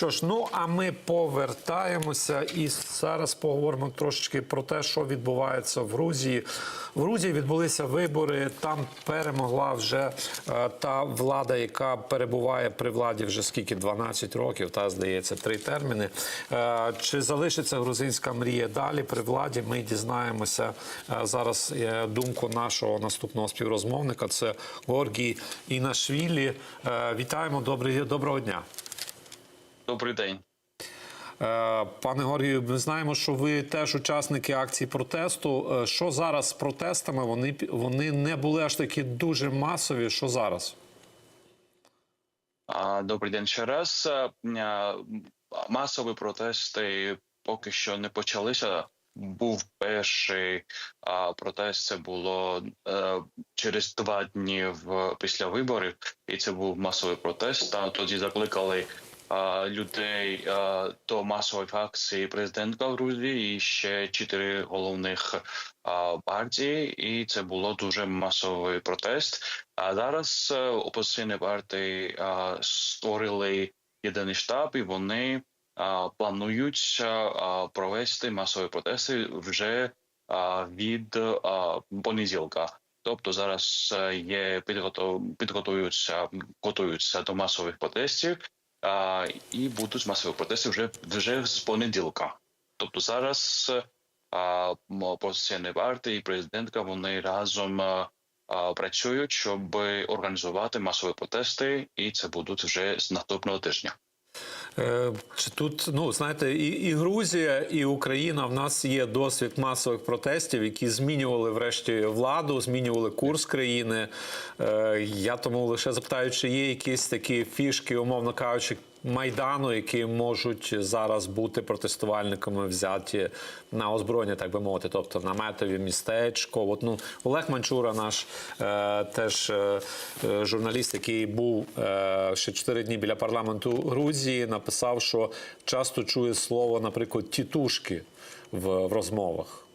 Що ж, ну а ми повертаємося і зараз поговоримо трошечки про те, що відбувається в Грузії. В Грузії відбулися вибори. Там перемогла вже е, та влада, яка перебуває при владі вже скільки 12 років, та здається, три терміни. Е, чи залишиться грузинська мрія далі при владі? Ми дізнаємося е, зараз е, думку нашого наступного співрозмовника. Це Горгій Інашвілі. Е, вітаємо, добрий, доброго дня. Добрий день. Е, Пане Горгію, ми знаємо, що ви теж учасники акції протесту. Е, Що зараз з протестами? Вони вони не були аж такі дуже масові. Що зараз? Добрий день ще раз. А, а, Масові протести поки що не почалися. Був перший а, протест. Це було е, через два дні в після виборів, і це був масовий протест. Та тоді закликали а, людей до масової акції президентка Грузії і ще чотири головних партії, і це було дуже масовий протест. А зараз е, опозиційні партії створили єдиний штаб, і вони планують провести масові протести вже від понеділка. Тобто зараз е, є підготуються готуються до масових протестів, а, і будуть масові протести вже вже з понеділка. Тобто зараз а, опозиційні партії і президентка вони разом а, працюють, щоб організувати масові протести, і це будуть вже з наступного тижня. Е, Чи тут, ну знаєте, і, і Грузія, і Україна в нас є досвід масових протестів, які змінювали врешті владу, змінювали курс країни. Е, Я тому лише запитаю, чи є якісь такі фішки, умовно кажучи, майдану, які можуть зараз бути протестувальниками взяті на озброєння, так би мовити, тобто наметові містечко. От, ну, Олег Манчура, наш е, теж е, е, журналіст, який був е, ще чотири дні біля парламенту Грузії, написав, що часто чує слово, наприклад, тітушки в, в розмовах.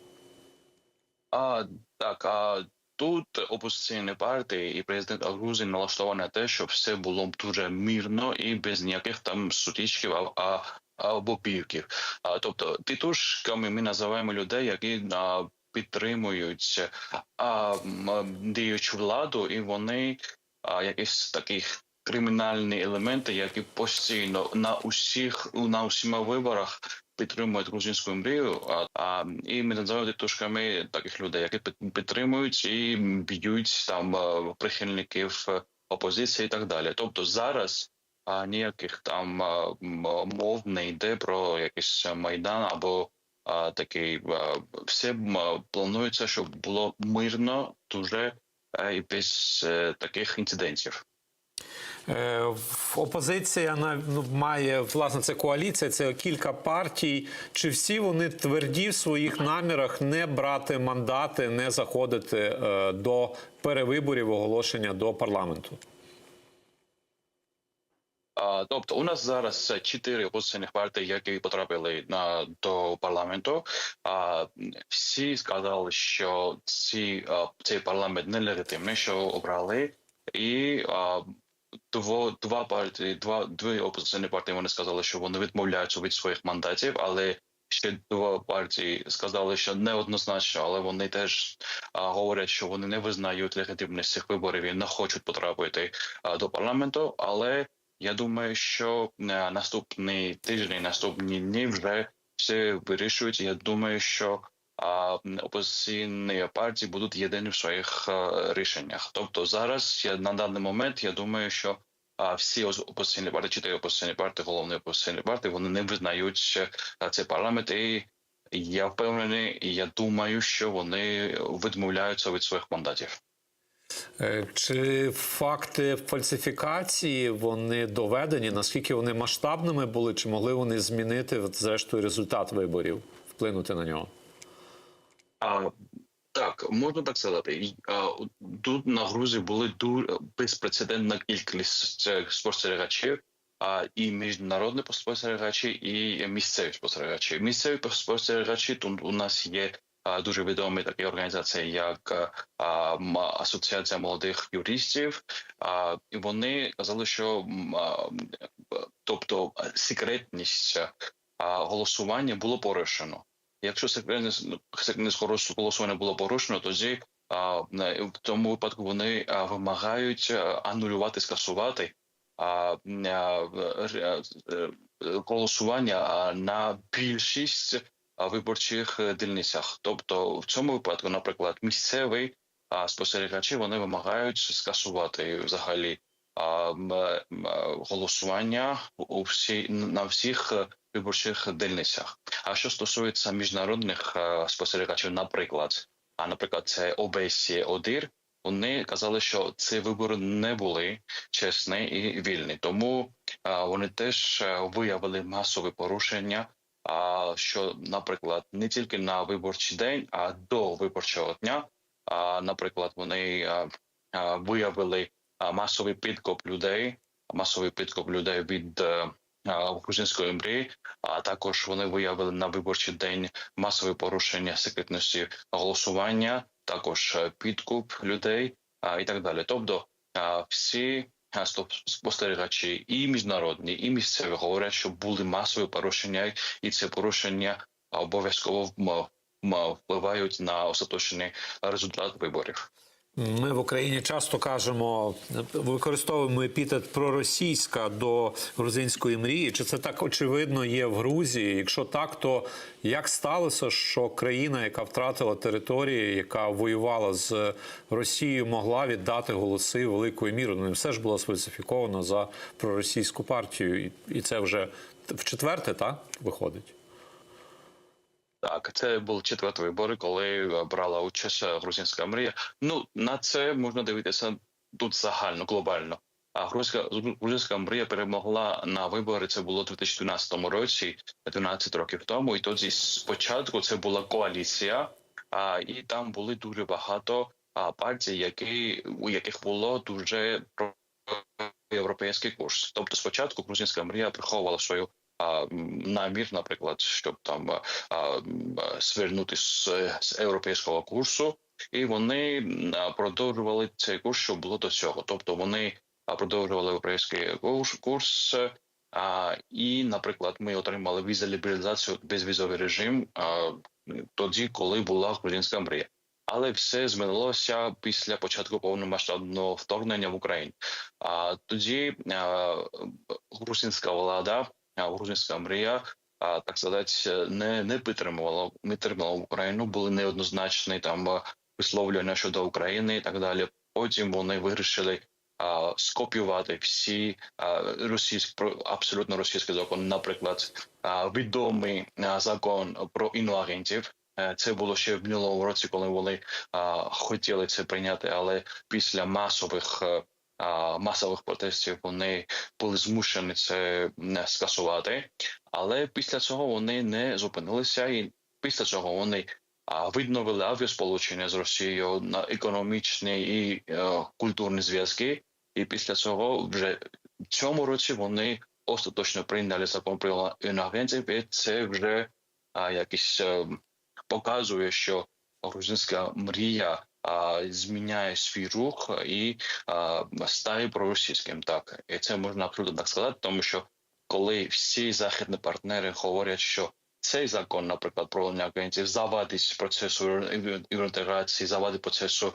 А так, а тут опозиційні партії і президент Грузії налаштовані на те, щоб все було дуже мирно і без ніяких там сутичків а, або півків. А тобто титушками ми називаємо людей, які а, підтримують а, діючу владу, і вони а, якісь таких. Кримінальні елементи, які постійно на усіх на усіма виборах підтримують грузинську мрію. А, а і ми називаємо тітушками таких людей, які підтримують і б'ють там е, прихильників е, опозиції і так далі. Тобто зараз а, ніяких там мов не йде про якийсь майдан або а, такий а, все планується, щоб було мирно, дуже е, і без е, таких інцидентів. Е, Опозиція ну, має власне це коаліція, це кілька партій. Чи всі вони тверді в своїх намірах не брати мандати, не заходити е, до перевиборів оголошення до парламенту? Тобто, у нас зараз чотири опозиційних партії, які потрапили на до парламенту. А всі сказали, що ці цей парламент нелегітимний, що обрали, і а, дво, два партії, два дві опозиційні партії. Вони сказали, що вони відмовляються від своїх мандатів, але ще два партії сказали, що неоднозначно, але вони теж а, говорять, що вони не визнають легітимність цих виборів і не хочуть потрапити а, до парламенту, але я думаю, що е, наступний тиждень, наступні дні вже все вирішують. Я думаю, що опозиційні партії будуть єдині в своїх е, рішеннях. Тобто зараз я на даний момент я думаю, що а, всі оз- опозиційні партії, чотири опозиційні партії, головні опозиційні партії, вони не визнають е, цей парламент. І я впевнений, і я думаю, що вони відмовляються від своїх мандатів. Е, Чи факти фальсифікації вони доведені? Наскільки вони масштабними були? Чи могли вони змінити зрештою результат виборів, вплинути на нього? А, так, можна так сказати. А, Тут на Грузії були дуже безпрецедентна кількість спостерігачів, а і міжнародні спостерігачі, і місцеві спостерігачі. Місцеві спостерігачі тут у нас є дуже відомі такі організації, як а, Асоціація молодих юристів. А, і вони казали, що а, тобто секретність голосування було порушено. Якщо секретність секретність голосування було порушено, тоді а, в тому випадку вони вимагають анулювати, скасувати а, е, голосування на більшість виборчих е, дільницях. Тобто, в цьому випадку, наприклад, місцеві а, спостерігачі вони вимагають скасувати взагалі голосування у всі на всіх е, виборчих дільницях. А що стосується міжнародних е, спостерігачів, наприклад, а наприклад, це ОБСЄ ОДИР, вони казали, що ці вибори не були чесні і вільні. Тому вони теж е, виявили масові порушення. А що, наприклад, не тільки на виборчий день, а до виборчого дня. А, наприклад, вони виявили масовий підкоп людей, масовий підкоп людей від е, а, грузинської мрії. А також вони виявили на виборчий день масові порушення секретності голосування, також е, підкуп людей і так далі. Тобто всі а, спостерігачі, і міжнародні, і місцеві говорять, що були масові порушення, і ці порушення обов'язково впливають на остаточний результат виборів. Ми в Україні часто кажемо, використовуємо епітет проросійська до грузинської мрії. Чи це так очевидно є в Грузії? Якщо так, то як сталося, що країна, яка втратила території, яка воювала з Росією, могла віддати голоси великою мірою? Ну, все ж було сфальсифіковано за проросійську партію, і, це вже в четверте, так виходить. Так, це були четверті вибори, коли е, брала участь е, грузинська мрія. Ну на це можна дивитися тут загально, глобально. А грузинська грузинська мрія перемогла на вибори. Це було у 2012 році, 12 років тому. І тоді спочатку це була коаліція, а і там були дуже багато а, партій, які у яких було дуже європейський курс. Тобто, спочатку грузинська мрія приховувала свою а, намір, наприклад, щоб там а, свернути з, з європейського курсу, і вони продовжували цей курс, що було до цього. Тобто вони продовжували європейський курс, а, і, наприклад, ми отримали віза-лібералізацію, безвізовий режим а, тоді, коли була грузинська мрія. Але все змінилося після початку повномасштабного вторгнення в Україну. А тоді а, грузинська влада, грузинська мрія, а, так сказати, не, не підтримувала, підтримувала Україну, були неоднозначні там висловлювання щодо України і так далі. Потім вони вирішили а, скопіювати всі а, російські абсолютно російські закони, наприклад, а, відомий а, закон про іноагентів. Е, Це було ще в минулому році, коли вони а, хотіли це прийняти, але після масових масових протестів вони були змушені це не скасувати. Але після цього вони не зупинилися, і після цього вони відновили авіасполучення з Росією на економічні і е, культурні зв'язки. І після цього вже цьому році вони остаточно прийняли закон про інагентів, і це вже а, якийсь е, показує, що грузинська мрія зміняє свій рух і стає проросійським. Так і це можна абсолютно так сказати, тому що коли всі західні партнери говорять, що цей закон, наприклад, про агентів завадить процесу євроінтеграції, завадить процесу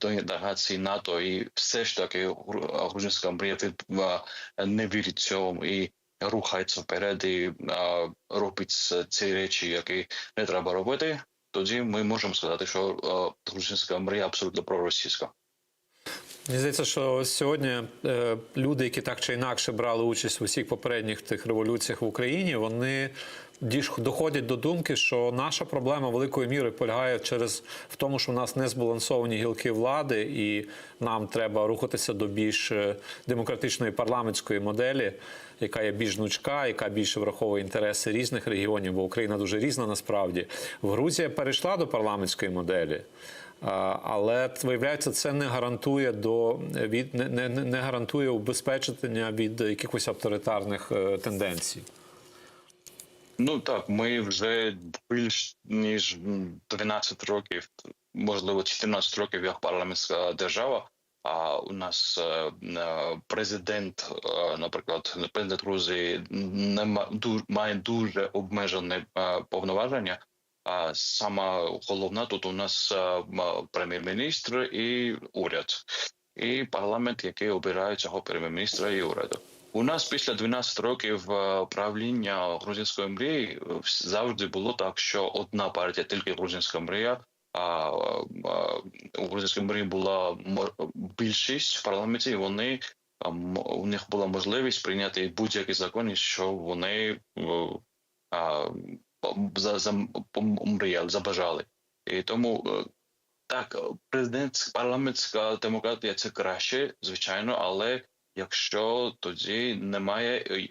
до інтеграції НАТО, і все ж таки гру- грузинська мрія не вірить цьому і рухається вперед і робить ці речі, які не треба робити. Тоді ми можемо сказати, що грузинська мрія абсолютно проросійська. Мені здається, що сьогодні е, люди, які так чи інакше брали участь в усіх попередніх тих революціях в Україні, вони доходять до думки, що наша проблема великою мірою полягає через в тому, що в нас не збалансовані гілки влади, і нам треба рухатися до більш е, демократичної парламентської моделі, яка є більш гнучка, яка більше враховує інтереси різних регіонів, бо Україна дуже різна насправді. Грузія перейшла до парламентської моделі. Але виявляється, це не гарантує до від не, не, не гарантує убезпечення від якихось авторитарних е, тенденцій. Ну так, ми вже більш ніж м, 12 років, можливо, 14 років як парламентська держава. А у нас е, е, президент, е, наприклад, президент Грузії не ма- має дуже обмежене повноваження. А сама головна тут у нас прем'єр-міністр і уряд, і парламент, який обирає цього прем'єр-міністра і уряду. У нас після 12 років правління грузинської мрії завжди було так, що одна партія, тільки грузинська мрія. А, у грузинській мрії була більшість в парламенті. і Вони у них була можливість прийняти будь-які закони, що вони е, а, за, за мріяли, забажали. І тому е, так, президент, парламентська демократія це краще, звичайно, але якщо тоді немає е,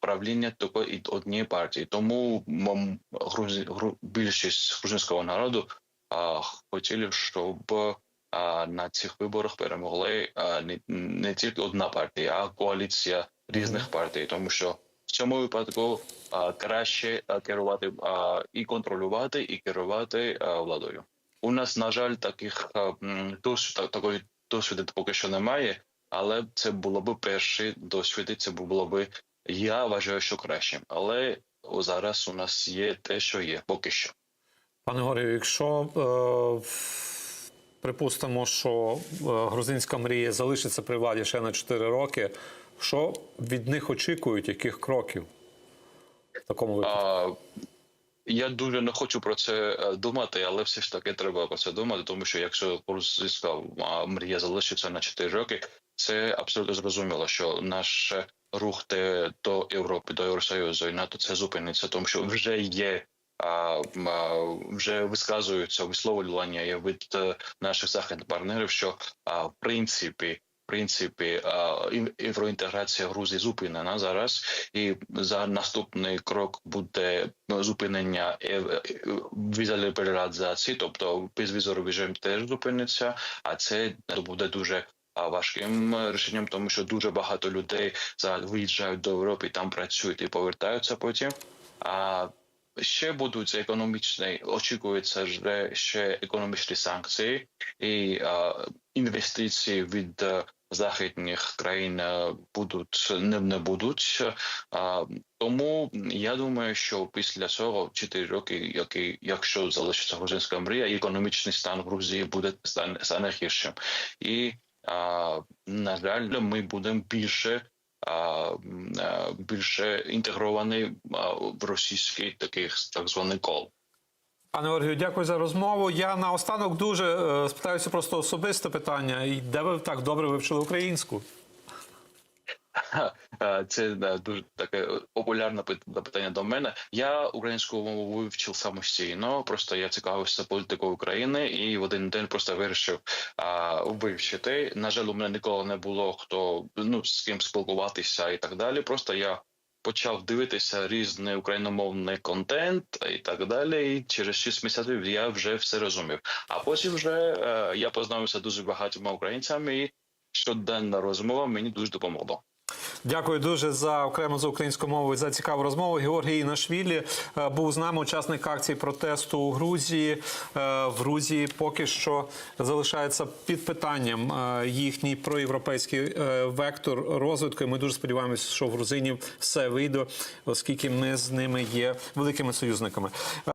правління такої однієї партії, тому більшість грузинського народу хотіли, щоб на цих виборах перемогли не, не тільки одна партія, а коаліція різних партій, тому що в цьому випадку краще керувати і контролювати, і керувати владою. У нас, на жаль, таких досвід, такої досвіду поки що немає, але це було б перший досвід, це було б, я вважаю, що кращим. Але зараз у нас є те, що є, поки що. Пане Горію, якщо е, припустимо, що е, грузинська мрія залишиться при владі ще на 4 роки, що від них очікують, яких кроків в такому випадку? Я дуже не хочу про це е, думати, але все ж таки треба про це думати, тому що якщо грузинська мрія залишиться на 4 роки, це абсолютно зрозуміло, що наш рух до Європи, до Євросоюзу і НАТО це зупиниться, тому що вже є. Вже висказуються висловлювання від е, наших західних партнерів, що в принципі принципі євроінтеграція Грузії зупинена зараз, і за наступний крок буде ну, зупинення е, е, віза лібералізації, тобто безвізовий режим теж зупиниться, а це буде дуже. Важким рішенням, тому що дуже багато людей виїжджають до Європи, там працюють і повертаються потім. А ще будуть економічні, очікується вже ще економічні санкції і а, інвестиції від е, західних країн е, будуть не, не будуть. А, тому я думаю, що після цього 4 роки, які, якщо залишиться грузинська мрія, економічний стан Грузії буде стане, стане гіршим. І а, на жаль, ми будемо більше. Більше інтегрований в російський таких так званий кол. Пане Оргію, дякую за розмову. Я наостанок дуже е, спитаюся просто особисте питання. Де ви так добре вивчили українську? Е, Це е, дуже таке популярне пит- запитання до мене. Я українську мову вивчив самостійно. Просто я цікавився політикою України і в один день просто вирішив а, вивчити. На жаль, у мене ніколи не було хто ну з ким спілкуватися і так далі. Просто я. Почав дивитися різний україномовний контент і так далі. І через 6 місяців я вже все розумів. А потім вже е, я познайомився дуже багатьма українцями, і щоденна розмова мені дуже допомогла. Дякую дуже за окремо за українську мову і за цікаву розмову. Георгій Інашвілі е, був з нами учасник акції протесту у Грузії. Е, В Грузії поки що залишається під питанням е, їхній проєвропейський вектор розвитку. І Ми дуже сподіваємося, що в грузинів все вийде, оскільки ми з ними є великими союзниками.